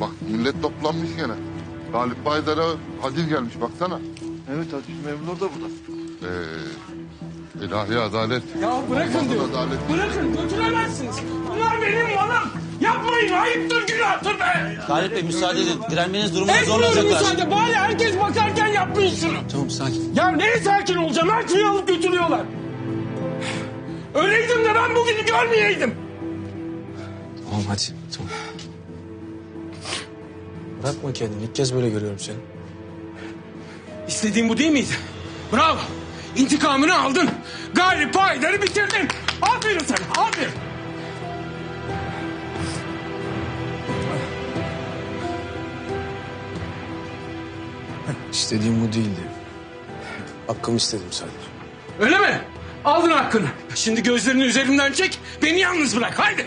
Bak millet toplanmış gene. Galip Baydar'a haciz gelmiş baksana. Evet Hatice Memnun da burada. Ee, ilahi adalet. Ya bırakın diyor. adaleti. Bırakın götüremezsiniz. Bunlar benim malım. Yapmayın ayıptır günahtır be. Galip Bey müsaade edin. Direnmeniz durumunda Etmiyorum zorlanacaklar. müsaade. Bari herkes bakarken yapmayın şunu. Tamam sakin. Ya neye sakin olacağım? Her şeyi alıp götürüyorlar. Öyleydim de ben bugünü görmeyeydim. Tamam hadi tamam. Bırakma kendini. İlk kez böyle görüyorum seni. İstediğin bu değil miydi? Bravo. İntikamını aldın. Galip Haydar'ı bitirdin. Aferin sana. Aferin. İstediğim bu değildi. Hakkımı istedim sadece. Öyle mi? Aldın hakkını. Şimdi gözlerini üzerimden çek. Beni yalnız bırak. Haydi.